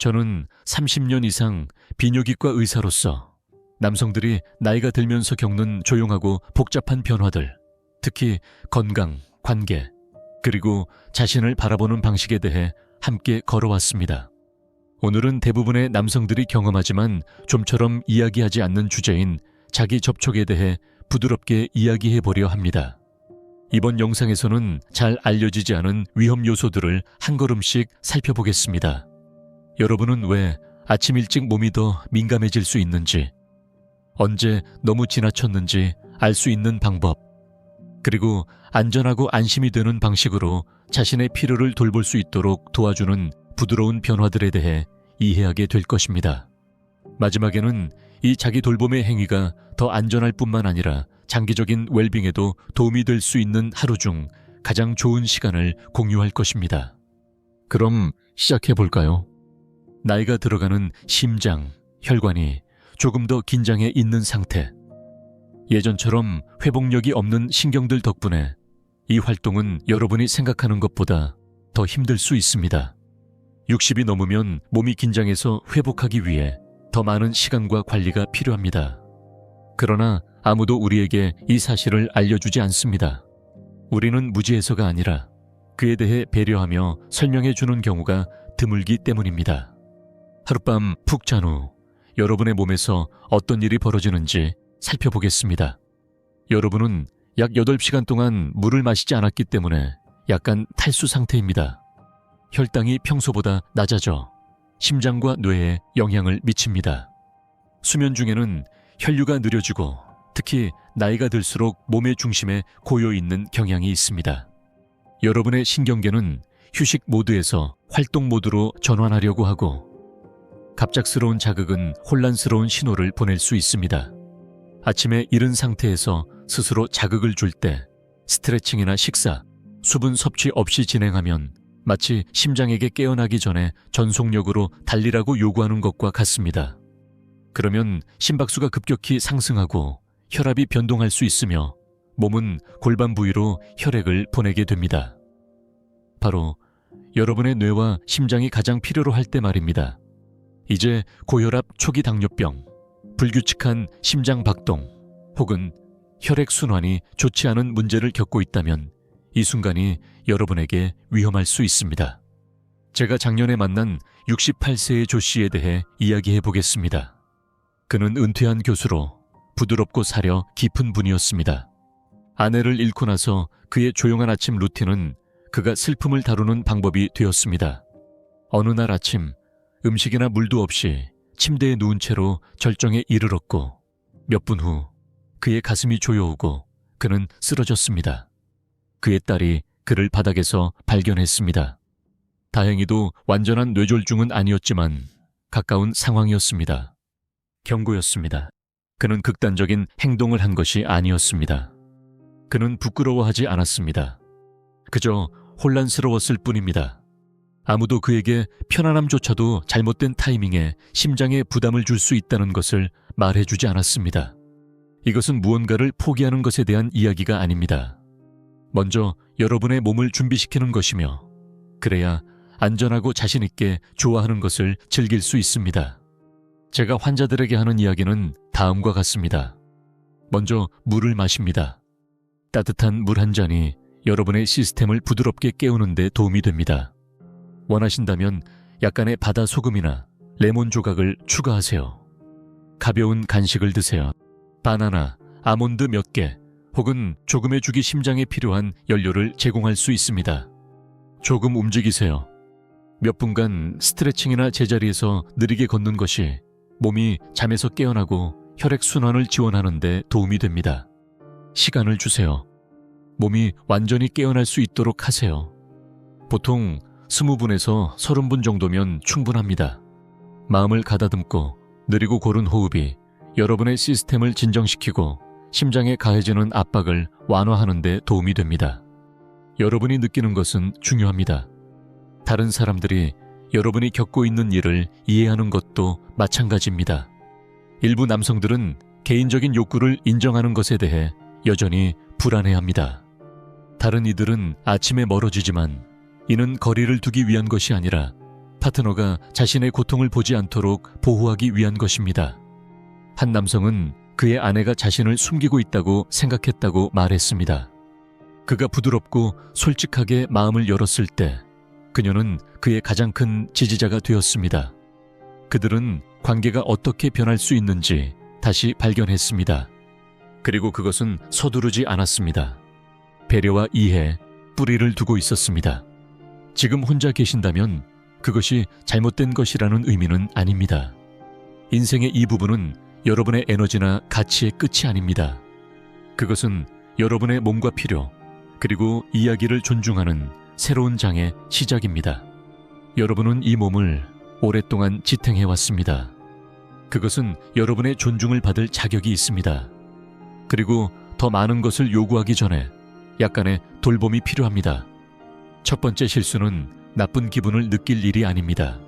저는 30년 이상 비뇨기과 의사로서 남성들이 나이가 들면서 겪는 조용하고 복잡한 변화들, 특히 건강, 관계, 그리고 자신을 바라보는 방식에 대해 함께 걸어왔습니다. 오늘은 대부분의 남성들이 경험하지만 좀처럼 이야기하지 않는 주제인 자기 접촉에 대해 부드럽게 이야기해 보려 합니다. 이번 영상에서는 잘 알려지지 않은 위험 요소들을 한 걸음씩 살펴보겠습니다. 여러분은 왜 아침 일찍 몸이 더 민감해질 수 있는지, 언제 너무 지나쳤는지 알 수 있는 방법, 그리고 안전하고 안심이 되는 방식으로 자신의 필요를 돌볼 수 있도록 도와주는 부드러운 변화들에 대해 이해하게 될 것입니다. 마지막에는 이 자기 돌봄의 행위가 더 안전할 뿐만 아니라 장기적인 웰빙에도 도움이 될 수 있는 하루 중 가장 좋은 시간을 공유할 것입니다. 그럼 시작해 볼까요? 나이가 들어가는 심장, 혈관이 조금 더 긴장해 있는 상태. 예전처럼 회복력이 없는 신경들 덕분에 이 활동은 여러분이 생각하는 것보다 더 힘들 수 있습니다. 60이 넘으면 몸이 긴장해서 회복하기 위해 더 많은 시간과 관리가 필요합니다. 그러나 아무도 우리에게 이 사실을 알려주지 않습니다. 우리는 무지해서가 아니라 그에 대해 배려하며 설명해 주는 경우가 드물기 때문입니다. 하룻밤 푹 잔 후 여러분의 몸에서 어떤 일이 벌어지는지 살펴보겠습니다. 여러분은 약 8시간 동안 물을 마시지 않았기 때문에 약간 탈수 상태입니다. 혈당이 평소보다 낮아져 심장과 뇌에 영향을 미칩니다. 수면 중에는 혈류가 느려지고 특히 나이가 들수록 몸의 중심에 고여 있는 경향이 있습니다. 여러분의 신경계는 휴식 모드에서 활동 모드로 전환하려고 하고 갑작스러운 자극은 혼란스러운 신호를 보낼 수 있습니다. 아침에 이른 상태에서 스스로 자극을 줄 때 스트레칭이나 식사, 수분 섭취 없이 진행하면 마치 심장에게 깨어나기 전에 전속력으로 달리라고 요구하는 것과 같습니다. 그러면 심박수가 급격히 상승하고 혈압이 변동할 수 있으며 몸은 골반 부위로 혈액을 보내게 됩니다. 바로 여러분의 뇌와 심장이 가장 필요로 할 때 말입니다. 이제 고혈압 초기 당뇨병, 불규칙한 심장 박동, 혹은 혈액 순환이 좋지 않은 문제를 겪고 있다면 이 순간이 여러분에게 위험할 수 있습니다. 제가 작년에 만난 68세의 조 씨에 대해 이야기해 보겠습니다. 그는 은퇴한 교수로 부드럽고 사려 깊은 분이었습니다. 아내를 잃고 나서 그의 조용한 아침 루틴은 그가 슬픔을 다루는 방법이 되었습니다. 어느 날 아침 음식이나 물도 없이 침대에 누운 채로 절정에 이르렀고 몇 분 후 그의 가슴이 조여오고 그는 쓰러졌습니다. 그의 딸이 그를 바닥에서 발견했습니다. 다행히도 완전한 뇌졸중은 아니었지만 가까운 상황이었습니다. 경고였습니다. 그는 극단적인 행동을 한 것이 아니었습니다. 그는 부끄러워하지 않았습니다. 그저 혼란스러웠을 뿐입니다. 아무도 그에게 편안함조차도 잘못된 타이밍에 심장에 부담을 줄 수 있다는 것을 말해주지 않았습니다. 이것은 무언가를 포기하는 것에 대한 이야기가 아닙니다. 먼저 여러분의 몸을 준비시키는 것이며, 그래야 안전하고 자신있게 좋아하는 것을 즐길 수 있습니다. 제가 환자들에게 하는 이야기는 다음과 같습니다. 먼저 물을 마십니다. 따뜻한 물 한 잔이 여러분의 시스템을 부드럽게 깨우는데 도움이 됩니다. 원하신다면 약간의 바다 소금이나 레몬 조각을 추가하세요. 가벼운 간식을 드세요. 바나나, 아몬드 몇 개, 혹은 조금의 죽이 심장에 필요한 연료를 제공할 수 있습니다. 조금 움직이세요. 몇 분간 스트레칭이나 제자리에서 느리게 걷는 것이 몸이 잠에서 깨어나고 혈액 순환을 지원하는 데 도움이 됩니다. 시간을 주세요. 몸이 완전히 깨어날 수 있도록 하세요. 보통 20분에서 30분 정도면 충분합니다. 마음을 가다듬고 느리고 고른 호흡이 여러분의 시스템을 진정시키고 심장에 가해지는 압박을 완화하는 데 도움이 됩니다. 여러분이 느끼는 것은 중요합니다. 다른 사람들이 여러분이 겪고 있는 일을 이해하는 것도 마찬가지입니다. 일부 남성들은 개인적인 욕구를 인정하는 것에 대해 여전히 불안해합니다. 다른 이들은 아침에 멀어지지만 이는 거리를 두기 위한 것이 아니라 파트너가 자신의 고통을 보지 않도록 보호하기 위한 것입니다. 한 남성은 그의 아내가 자신을 숨기고 있다고 생각했다고 말했습니다. 그가 부드럽고 솔직하게 마음을 열었을 때 그녀는 그의 가장 큰 지지자가 되었습니다. 그들은 관계가 어떻게 변할 수 있는지 다시 발견했습니다. 그리고 그것은 서두르지 않았습니다. 배려와 이해, 뿌리를 두고 있었습니다. 지금 혼자 계신다면 그것이 잘못된 것이라는 의미는 아닙니다. 인생의 이 부분은 여러분의 에너지나 가치의 끝이 아닙니다. 그것은 여러분의 몸과 필요, 그리고 이야기를 존중하는 새로운 장의 시작입니다. 여러분은 이 몸을 오랫동안 지탱해 왔습니다. 그것은 여러분의 존중을 받을 자격이 있습니다. 그리고 더 많은 것을 요구하기 전에 약간의 돌봄이 필요합니다. 첫 번째 실수는 나쁜 기분을 느낄 일이 아닙니다.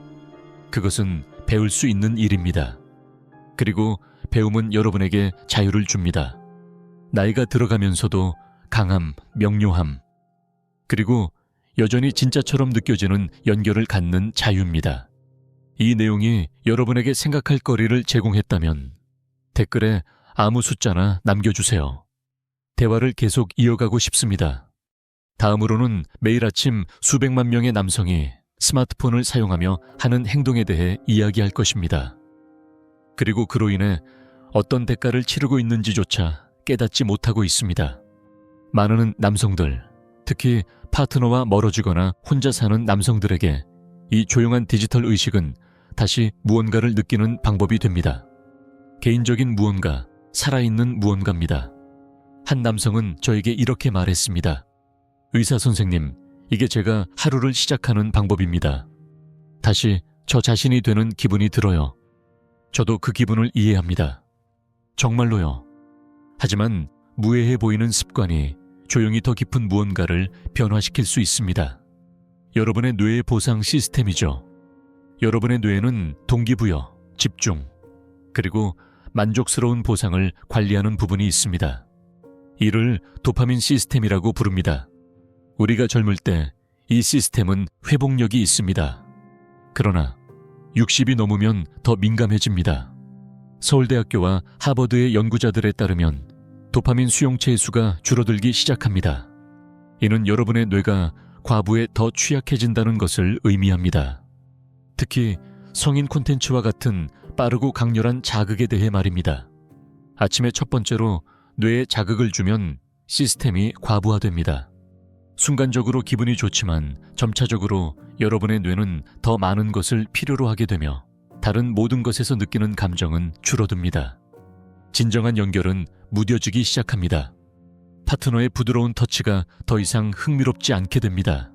그것은 배울 수 있는 일입니다. 그리고 배움은 여러분에게 자유를 줍니다. 나이가 들어가면서도 강함, 명료함, 그리고 여전히 진짜처럼 느껴지는 연결을 갖는 자유입니다. 이 내용이 여러분에게 생각할 거리를 제공했다면 댓글에 아무 숫자나 남겨주세요. 대화를 계속 이어가고 싶습니다. 다음으로는 매일 아침 수백만 명의 남성이 스마트폰을 사용하며 하는 행동에 대해 이야기할 것입니다. 그리고 그로 인해 어떤 대가를 치르고 있는지조차 깨닫지 못하고 있습니다. 많은 남성들, 특히 파트너와 멀어지거나 혼자 사는 남성들에게 이 조용한 디지털 의식은 다시 무언가를 느끼는 방법이 됩니다. 개인적인 무언가, 살아있는 무언가입니다. 한 남성은 저에게 이렇게 말했습니다. 의사 선생님, 이게 제가 하루를 시작하는 방법입니다. 다시 저 자신이 되는 기분이 들어요. 저도 그 기분을 이해합니다. 정말로요. 하지만 무해해 보이는 습관이 조용히 더 깊은 무언가를 변화시킬 수 있습니다. 여러분의 뇌의 보상 시스템이죠. 여러분의 뇌는 동기부여, 집중, 그리고 만족스러운 보상을 관리하는 부분이 있습니다. 이를 도파민 시스템이라고 부릅니다. 우리가 젊을 때 이 시스템은 회복력이 있습니다. 그러나 60이 넘으면 더 민감해집니다. 서울대학교와 하버드의 연구자들에 따르면 도파민 수용체의 수가 줄어들기 시작합니다. 이는 여러분의 뇌가 과부에 더 취약해진다는 것을 의미합니다. 특히 성인 콘텐츠와 같은 빠르고 강렬한 자극에 대해 말입니다. 아침에 첫 번째로 뇌에 자극을 주면 시스템이 과부하됩니다. 순간적으로 기분이 좋지만 점차적으로 여러분의 뇌는 더 많은 것을 필요로 하게 되며 다른 모든 것에서 느끼는 감정은 줄어듭니다. 진정한 연결은 무뎌지기 시작합니다. 파트너의 부드러운 터치가 더 이상 흥미롭지 않게 됩니다.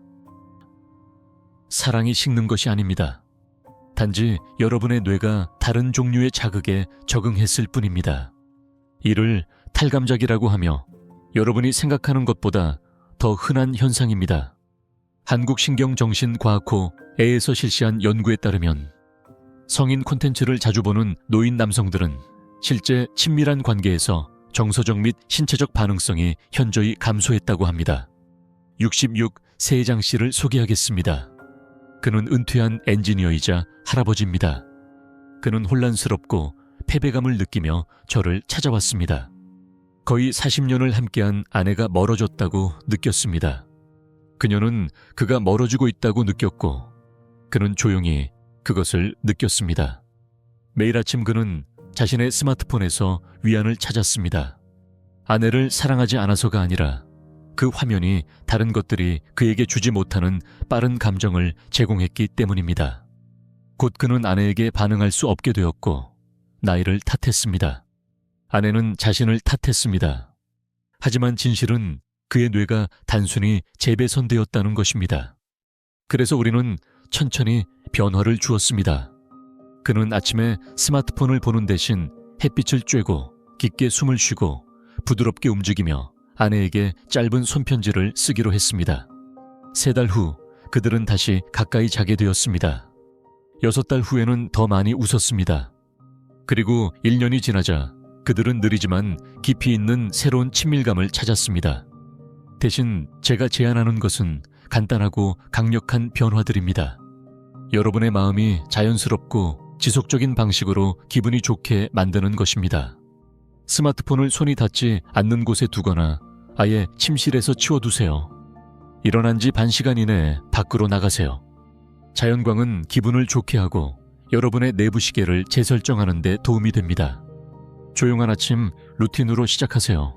사랑이 식는 것이 아닙니다. 단지 여러분의 뇌가 다른 종류의 자극에 적응했을 뿐입니다. 이를 탈감작이라고 하며 여러분이 생각하는 것보다 더 흔한 현상입니다. 한국신경정신과학호 에에서 실시한 연구에 따르면 성인 콘텐츠를 자주 보는 노인 남성들은 실제 친밀한 관계에서 정서적 및 신체적 반응성이 현저히 감소했다고 합니다. 66 세장 씨를 소개하겠습니다. 그는 은퇴한 엔지니어이자 할아버지입니다. 그는 혼란스럽고 패배감을 느끼며 저를 찾아왔습니다. 거의 40년을 함께한 아내가 멀어졌다고 느꼈습니다. 그녀는 그가 멀어지고 있다고 느꼈고, 그는 조용히 그것을 느꼈습니다. 매일 아침 그는 자신의 스마트폰에서 위안을 찾았습니다. 아내를 사랑하지 않아서가 아니라 그 화면이 다른 것들이 그에게 주지 못하는 빠른 감정을 제공했기 때문입니다. 곧 그는 아내에게 반응할 수 없게 되었고, 나이를 탓했습니다. 아내는 자신을 탓했습니다. 하지만 진실은 그의 뇌가 단순히 재배선되었다는 것입니다. 그래서 우리는 천천히 변화를 주었습니다. 그는 아침에 스마트폰을 보는 대신 햇빛을 쬐고 깊게 숨을 쉬고 부드럽게 움직이며 아내에게 짧은 손편지를 쓰기로 했습니다. 세 달 후 그들은 다시 가까이 자게 되었습니다. 여섯 달 후에는 더 많이 웃었습니다. 그리고 1년이 지나자 그들은 느리지만 깊이 있는 새로운 친밀감을 찾았습니다. 대신 제가 제안하는 것은 간단하고 강력한 변화들입니다. 여러분의 마음이 자연스럽고 지속적인 방식으로 기분이 좋게 만드는 것입니다. 스마트폰을 손이 닿지 않는 곳에 두거나 아예 침실에서 치워두세요. 일어난 지 반 시간 이내에 밖으로 나가세요. 자연광은 기분을 좋게 하고 여러분의 내부 시계를 재설정하는 데 도움이 됩니다. 조용한 아침 루틴으로 시작하세요.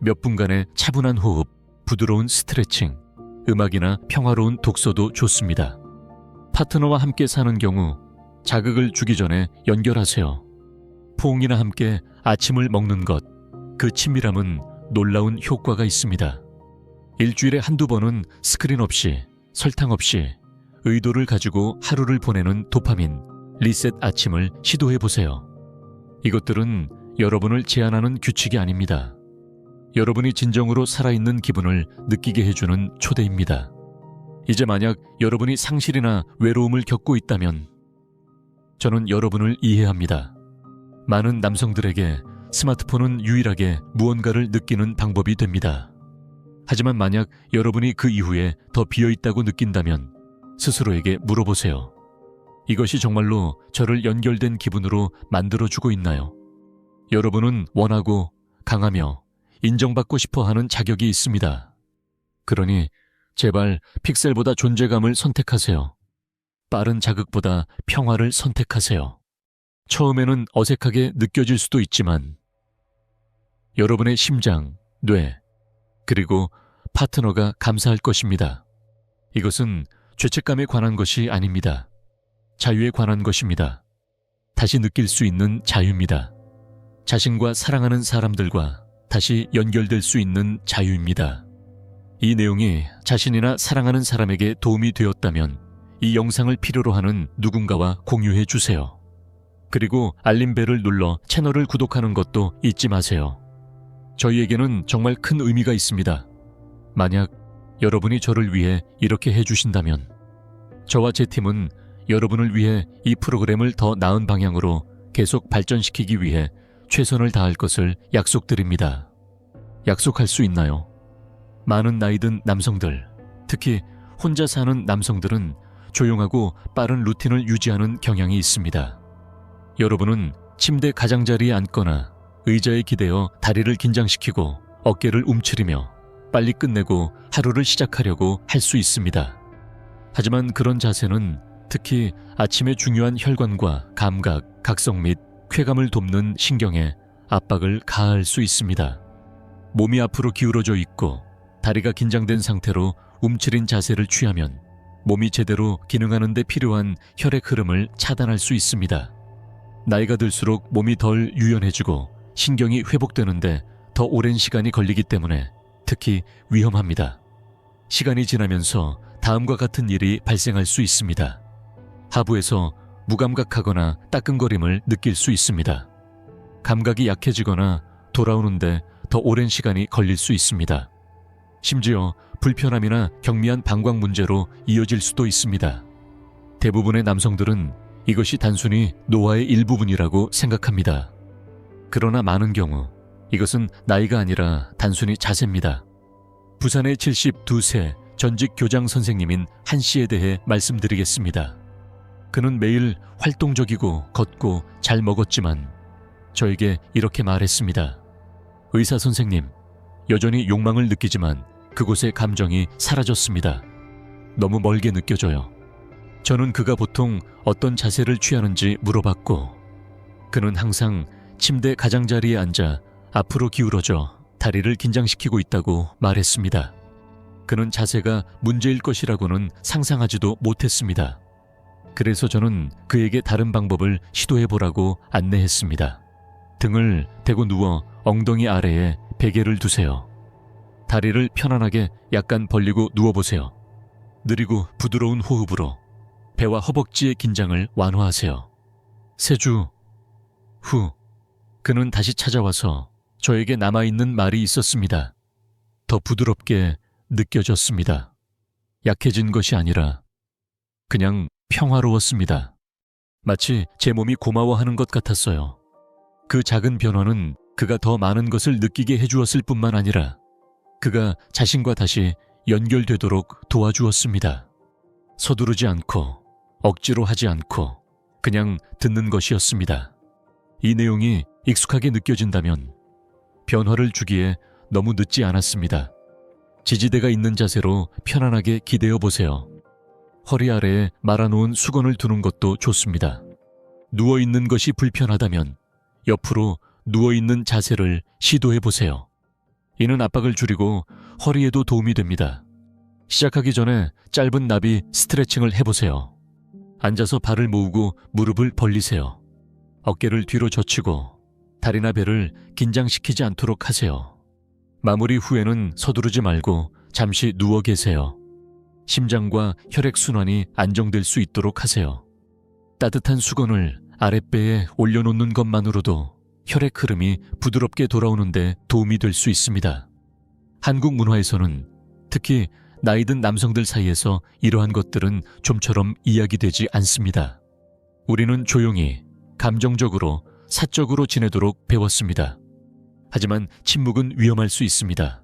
몇 분간의 차분한 호흡, 부드러운 스트레칭, 음악이나 평화로운 독서도 좋습니다. 파트너와 함께 사는 경우 자극을 주기 전에 연결하세요. 포옹이나 함께 아침을 먹는 것, 그 친밀함은 놀라운 효과가 있습니다. 일주일에 한두 번은 스크린 없이, 설탕 없이 의도를 가지고 하루를 보내는 도파민, 리셋 아침을 시도해 보세요. 이것들은 여러분을 제한하는 규칙이 아닙니다. 여러분이 진정으로 살아있는 기분을 느끼게 해주는 초대입니다. 이제 만약 여러분이 상실이나 외로움을 겪고 있다면 저는 여러분을 이해합니다. 많은 남성들에게 스마트폰은 유일하게 무언가를 느끼는 방법이 됩니다. 하지만 만약 여러분이 그 이후에 더 비어 있다고 느낀다면 스스로에게 물어보세요. 이것이 정말로 저를 연결된 기분으로 만들어주고 있나요? 여러분은 원하고 강하며 인정받고 싶어 하는 자격이 있습니다. 그러니 제발 픽셀보다 존재감을 선택하세요. 빠른 자극보다 평화를 선택하세요. 처음에는 어색하게 느껴질 수도 있지만 여러분의 심장, 뇌, 그리고 파트너가 감사할 것입니다. 이것은 죄책감에 관한 것이 아닙니다. 자유에 관한 것입니다. 다시 느낄 수 있는 자유입니다. 자신과 사랑하는 사람들과 다시 연결될 수 있는 자유입니다. 이 내용이 자신이나 사랑하는 사람에게 도움이 되었다면 이 영상을 필요로 하는 누군가와 공유해 주세요. 그리고 알림벨을 눌러 채널을 구독하는 것도 잊지 마세요. 저희에게는 정말 큰 의미가 있습니다. 만약 여러분이 저를 위해 이렇게 해주신다면 저와 제 팀은 여러분을 위해 이 프로그램을 더 나은 방향으로 계속 발전시키기 위해 최선을 다할 것을 약속드립니다. 약속할 수 있나요? 많은 나이 든 남성들, 특히 혼자 사는 남성들은 조용하고 빠른 루틴을 유지하는 경향이 있습니다. 여러분은 침대 가장자리에 앉거나 의자에 기대어 다리를 긴장시키고 어깨를 움츠리며 빨리 끝내고 하루를 시작하려고 할 수 있습니다. 하지만 그런 자세는 특히 아침의 중요한 혈관과 감각, 각성 및 쾌감을 돕는 신경에 압박을 가할 수 있습니다. 몸이 앞으로 기울어져 있고 다리가 긴장된 상태로 움츠린 자세를 취하면 몸이 제대로 기능하는 데 필요한 혈액 흐름을 차단할 수 있습니다. 나이가 들수록 몸이 덜 유연해지고 신경이 회복되는데 더 오랜 시간이 걸리기 때문에 특히 위험합니다. 시간이 지나면서 다음과 같은 일이 발생할 수 있습니다. 하부에서 무감각하거나 따끔거림을 느낄 수 있습니다. 감각이 약해지거나 돌아오는데 더 오랜 시간이 걸릴 수 있습니다. 심지어 불편함이나 경미한 방광 문제로 이어질 수도 있습니다. 대부분의 남성들은 이것이 단순히 노화의 일부분이라고 생각합니다. 그러나 많은 경우 이것은 나이가 아니라 단순히 자세입니다. 부산의 72세 전직 교장 선생님인 한 씨에 대해 말씀드리겠습니다. 그는 매일 활동적이고 걷고 잘 먹었지만 저에게 이렇게 말했습니다. 의사 선생님, 여전히 욕망을 느끼지만 그곳의 감정이 사라졌습니다. 너무 멀게 느껴져요. 저는 그가 보통 어떤 자세를 취하는지 물어봤고, 그는 항상 침대 가장자리에 앉아 앞으로 기울어져 다리를 긴장시키고 있다고 말했습니다. 그는 자세가 문제일 것이라고는 상상하지도 못했습니다. 그래서 저는 그에게 다른 방법을 시도해 보라고 안내했습니다. 등을 대고 누워 엉덩이 아래에 베개를 두세요. 다리를 편안하게 약간 벌리고 누워보세요. 느리고 부드러운 호흡으로 배와 허벅지의 긴장을 완화하세요. 세 주 후, 그는 다시 찾아와서 저에게 남아있는 말이 있었습니다. 더 부드럽게 느껴졌습니다. 약해진 것이 아니라 그냥 평화로웠습니다. 마치 제 몸이 고마워하는 것 같았어요. 그 작은 변화는 그가 더 많은 것을 느끼게 해주었을 뿐만 아니라 그가 자신과 다시 연결되도록 도와주었습니다. 서두르지 않고 억지로 하지 않고 그냥 듣는 것이었습니다. 이 내용이 익숙하게 느껴진다면 변화를 주기에 너무 늦지 않았습니다. 지지대가 있는 자세로 편안하게 기대어 보세요. 허리 아래에 말아놓은 수건을 두는 것도 좋습니다. 누워 있는 것이 불편하다면 옆으로 누워 있는 자세를 시도해 보세요. 이는 압박을 줄이고 허리에도 도움이 됩니다. 시작하기 전에 짧은 나비 스트레칭을 해보세요. 앉아서 발을 모으고 무릎을 벌리세요. 어깨를 뒤로 젖히고 다리나 배를 긴장시키지 않도록 하세요. 마무리 후에는 서두르지 말고 잠시 누워 계세요. 심장과 혈액순환이 안정될 수 있도록 하세요. 따뜻한 수건을 아랫배에 올려놓는 것만으로도 혈액 흐름이 부드럽게 돌아오는데 도움이 될 수 있습니다. 한국 문화에서는 특히 나이 든 남성들 사이에서 이러한 것들은 좀처럼 이야기되지 않습니다. 우리는 조용히, 감정적으로, 사적으로 지내도록 배웠습니다. 하지만 침묵은 위험할 수 있습니다.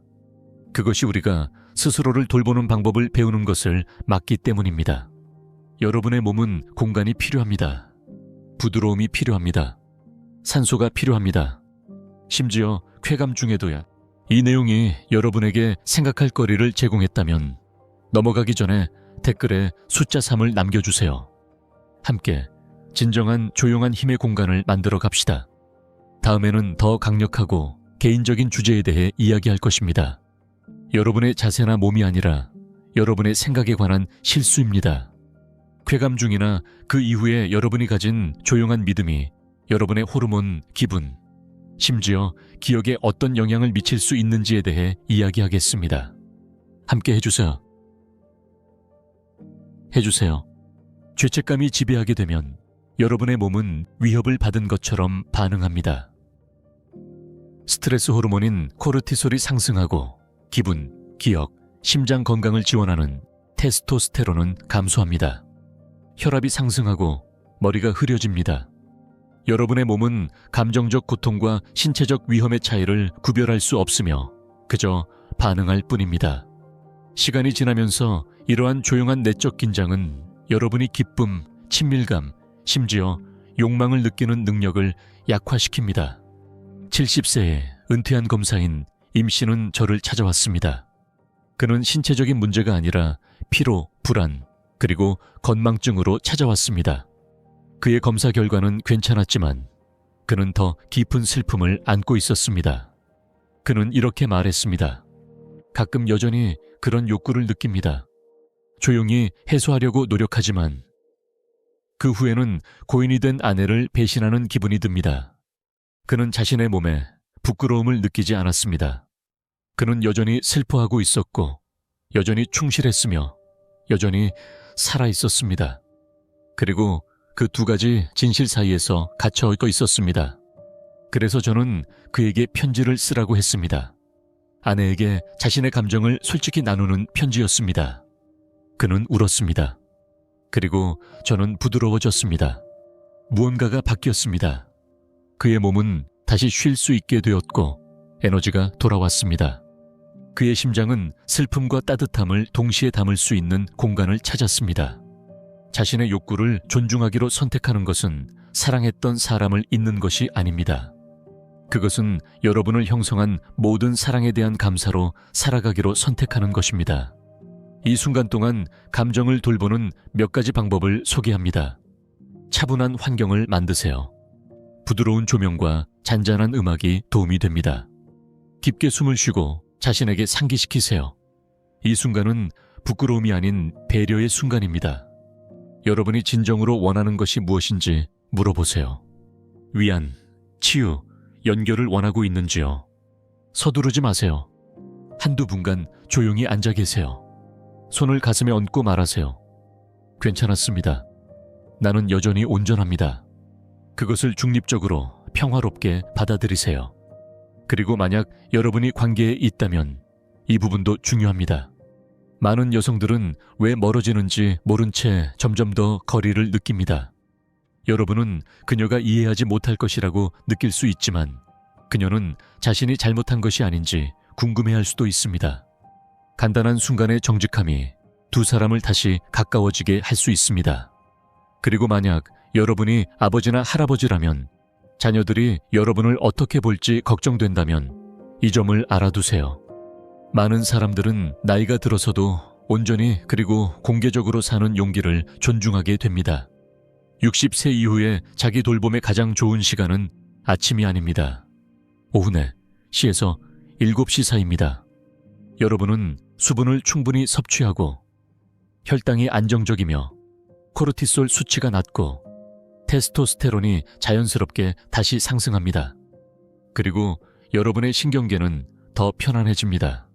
그것이 우리가 스스로를 돌보는 방법을 배우는 것을 막기 때문입니다. 여러분의 몸은 공간이 필요합니다. 부드러움이 필요합니다. 산소가 필요합니다. 심지어 쾌감 중에도야 이 내용이 여러분에게 생각할 거리를 제공했다면 넘어가기 전에 댓글에 숫자 3을 남겨주세요. 함께 진정한 조용한 힘의 공간을 만들어 갑시다. 다음에는 더 강력하고 개인적인 주제에 대해 이야기할 것입니다. 여러분의 자세나 몸이 아니라 여러분의 생각에 관한 실수입니다. 쾌감 중이나 그 이후에 여러분이 가진 조용한 믿음이 여러분의 호르몬, 기분, 심지어 기억에 어떤 영향을 미칠 수 있는지에 대해 이야기하겠습니다. 함께 해주세요. 해주세요. 죄책감이 지배하게 되면 여러분의 몸은 위협을 받은 것처럼 반응합니다. 스트레스 호르몬인 코르티솔이 상승하고 기분, 기억, 심장 건강을 지원하는 테스토스테론은 감소합니다. 혈압이 상승하고 머리가 흐려집니다. 여러분의 몸은 감정적 고통과 신체적 위험의 차이를 구별할 수 없으며 그저 반응할 뿐입니다. 시간이 지나면서 이러한 조용한 내적 긴장은 여러분이 기쁨, 친밀감, 심지어 욕망을 느끼는 능력을 약화시킵니다. 70세에 은퇴한 검사인 임 씨는 저를 찾아왔습니다. 그는 신체적인 문제가 아니라 피로, 불안, 그리고 건망증으로 찾아왔습니다. 그의 검사 결과는 괜찮았지만 그는 더 깊은 슬픔을 안고 있었습니다. 그는 이렇게 말했습니다. 가끔 여전히 그런 욕구를 느낍니다. 조용히 해소하려고 노력하지만 그 후에는 고인이 된 아내를 배신하는 기분이 듭니다. 그는 자신의 몸에 부끄러움을 느끼지 않았습니다. 그는 여전히 슬퍼하고 있었고, 여전히 충실했으며, 여전히 살아 있었습니다. 그리고 그 두 가지 진실 사이에서 갇혀 얽어 있었습니다. 그래서 저는 그에게 편지를 쓰라고 했습니다. 아내에게 자신의 감정을 솔직히 나누는 편지였습니다. 그는 울었습니다. 그리고 저는 부드러워졌습니다. 무언가가 바뀌었습니다. 그의 몸은 다시 쉴 수 있게 되었고 에너지가 돌아왔습니다. 그의 심장은 슬픔과 따뜻함을 동시에 담을 수 있는 공간을 찾았습니다. 자신의 욕구를 존중하기로 선택하는 것은 사랑했던 사람을 잊는 것이 아닙니다. 그것은 여러분을 형성한 모든 사랑에 대한 감사로 살아가기로 선택하는 것입니다. 이 순간 동안 감정을 돌보는 몇 가지 방법을 소개합니다. 차분한 환경을 만드세요. 부드러운 조명과 잔잔한 음악이 도움이 됩니다. 깊게 숨을 쉬고 자신에게 상기시키세요. 이 순간은 부끄러움이 아닌 배려의 순간입니다. 여러분이 진정으로 원하는 것이 무엇인지 물어보세요. 위안, 치유, 연결을 원하고 있는지요? 서두르지 마세요. 한두 분간 조용히 앉아 계세요. 손을 가슴에 얹고 말하세요. 괜찮았습니다. 나는 여전히 온전합니다. 그것을 중립적으로 평화롭게 받아들이세요. 그리고 만약 여러분이 관계에 있다면 이 부분도 중요합니다. 많은 여성들은 왜 멀어지는지 모른 채 점점 더 거리를 느낍니다. 여러분은 그녀가 이해하지 못할 것이라고 느낄 수 있지만 그녀는 자신이 잘못한 것이 아닌지 궁금해할 수도 있습니다. 간단한 순간의 정직함이 두 사람을 다시 가까워지게 할 수 있습니다. 그리고 만약 여러분이 아버지나 할아버지라면 자녀들이 여러분을 어떻게 볼지 걱정된다면 이 점을 알아두세요. 많은 사람들은 나이가 들어서도 온전히 그리고 공개적으로 사는 용기를 존중하게 됩니다. 60세 이후에 자기 돌봄의 가장 좋은 시간은 아침이 아닙니다. 오후내 시에서 7시 사이입니다. 여러분은 수분을 충분히 섭취하고 혈당이 안정적이며 코르티솔 수치가 낮고 테스토스테론이 자연스럽게 다시 상승합니다. 그리고 여러분의 신경계는 더 편안해집니다.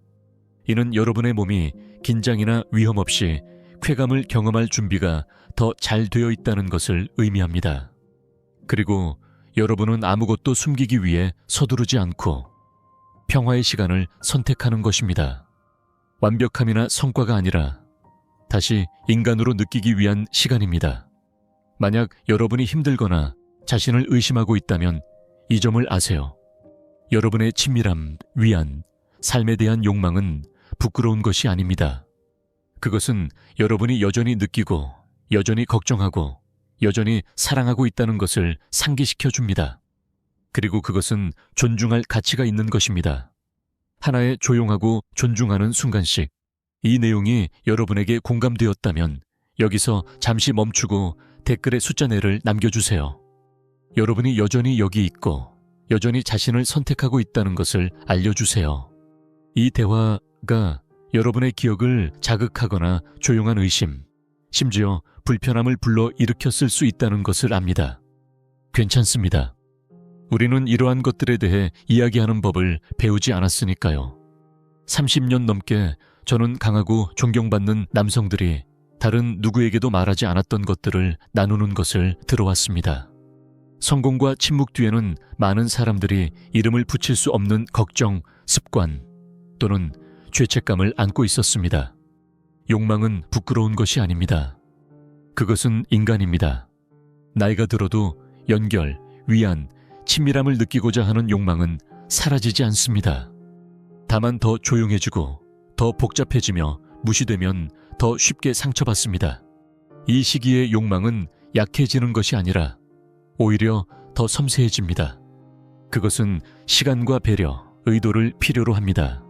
이는 여러분의 몸이 긴장이나 위험 없이 쾌감을 경험할 준비가 더 잘 되어 있다는 것을 의미합니다. 그리고 여러분은 아무것도 숨기기 위해 서두르지 않고 평화의 시간을 선택하는 것입니다. 완벽함이나 성과가 아니라 다시 인간으로 느끼기 위한 시간입니다. 만약 여러분이 힘들거나 자신을 의심하고 있다면 이 점을 아세요. 여러분의 친밀함, 위안, 삶에 대한 욕망은 부끄러운 것이 아닙니다. 그것은 여러분이 여전히 느끼고, 여전히 걱정하고, 여전히 사랑하고 있다는 것을 상기시켜 줍니다. 그리고 그것은 존중할 가치가 있는 것입니다. 하나의 조용하고 존중하는 순간씩 이 내용이 여러분에게 공감되었다면 여기서 잠시 멈추고 댓글에 숫자 내를 남겨주세요. 여러분이 여전히 여기 있고 여전히 자신을 선택하고 있다는 것을 알려주세요. 이 대화가 여러분의 기억을 자극하거나 조용한 의심, 심지어 불편함을 불러 일으켰을 수 있다는 것을 압니다. 괜찮습니다. 우리는 이러한 것들에 대해 이야기하는 법을 배우지 않았으니까요. 30년 넘게 저는 강하고 존경받는 남성들이 다른 누구에게도 말하지 않았던 것들을 나누는 것을 들어왔습니다. 성공과 침묵 뒤에는 많은 사람들이 이름을 붙일 수 없는 걱정, 습관 또는 죄책감을 안고 있었습니다. 욕망은 부끄러운 것이 아닙니다. 그것은 인간입니다. 나이가 들어도 연결, 위안, 친밀함을 느끼고자 하는 욕망은 사라지지 않습니다. 다만 더 조용해지고 더 복잡해지며 무시되면 더 쉽게 상처받습니다. 이 시기의 욕망은 약해지는 것이 아니라 오히려 더 섬세해집니다. 그것은 시간과 배려, 의도를 필요로 합니다.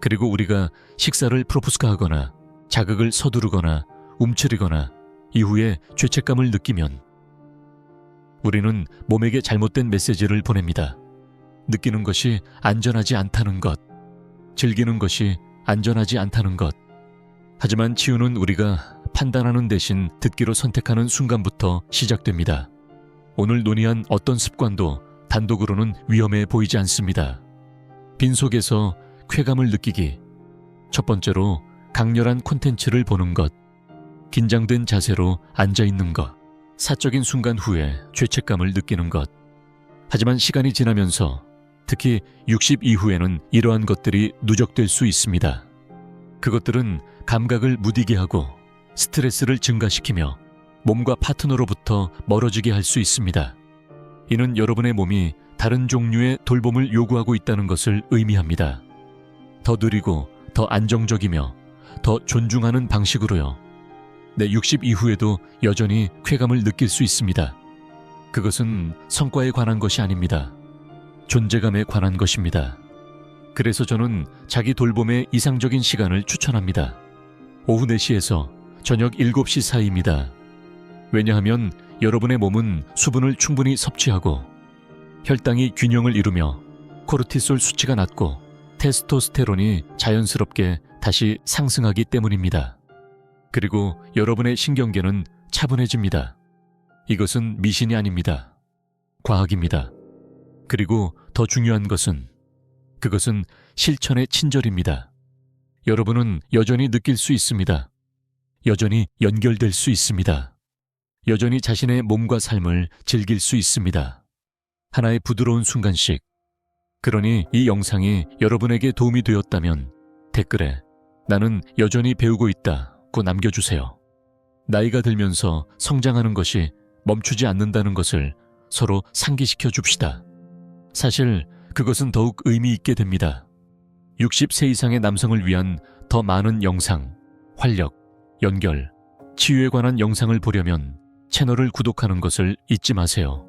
그리고 우리가 식사를 프로포스카하거나 자극을 서두르거나 움츠리거나 이후에 죄책감을 느끼면 우리는 몸에게 잘못된 메시지를 보냅니다. 느끼는 것이 안전하지 않다는 것, 즐기는 것이 안전하지 않다는 것. 하지만 치유는 우리가 판단하는 대신 듣기로 선택하는 순간부터 시작됩니다. 오늘 논의한 어떤 습관도 단독으로는 위험해 보이지 않습니다. 빈속에서 쾌감을 느끼기. 첫 번째로 강렬한 콘텐츠를 보는 것. 긴장된 자세로 앉아 있는 것. 사적인 순간 후에 죄책감을 느끼는 것. 하지만 시간이 지나면서 특히 60 이후에는 이러한 것들이 누적될 수 있습니다. 그것들은 감각을 무디게 하고 스트레스를 증가시키며 몸과 파트너로부터 멀어지게 할 수 있습니다. 이는 여러분의 몸이 다른 종류의 돌봄을 요구하고 있다는 것을 의미합니다. 더 느리고 더 안정적이며 더 존중하는 방식으로요. 내 60 이후에도 여전히 쾌감을 느낄 수 있습니다. 그것은 성과에 관한 것이 아닙니다. 존재감에 관한 것입니다. 그래서 저는 자기 돌봄의 이상적인 시간을 추천합니다. 오후 4시에서 저녁 7시 사이입니다. 왜냐하면 여러분의 몸은 수분을 충분히 섭취하고 혈당이 균형을 이루며 코르티솔 수치가 낮고 테스토스테론이 자연스럽게 다시 상승하기 때문입니다. 그리고 여러분의 신경계는 차분해집니다. 이것은 미신이 아닙니다. 과학입니다. 그리고 더 중요한 것은 그것은 실천의 친절입니다. 여러분은 여전히 느낄 수 있습니다. 여전히 연결될 수 있습니다. 여전히 자신의 몸과 삶을 즐길 수 있습니다. 하나의 부드러운 순간씩. 그러니 이 영상이 여러분에게 도움이 되었다면 댓글에 나는 여전히 배우고 있다고 남겨주세요. 나이가 들면서 성장하는 것이 멈추지 않는다는 것을 서로 상기시켜 줍시다. 사실 그것은 더욱 의미 있게 됩니다. 60세 이상의 남성을 위한 더 많은 영상, 활력, 연결, 치유에 관한 영상을 보려면 채널을 구독하는 것을 잊지 마세요.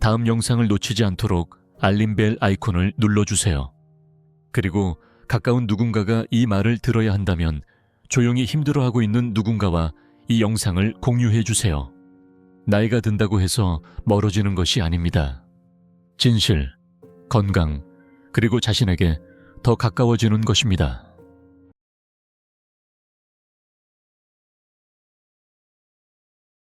다음 영상을 놓치지 않도록 알림벨 아이콘을 눌러주세요. 그리고 가까운 누군가가 이 말을 들어야 한다면 조용히 힘들어하고 있는 누군가와 이 영상을 공유해 주세요. 나이가 든다고 해서 멀어지는 것이 아닙니다. 진실, 건강, 그리고 자신에게 더 가까워지는 것입니다.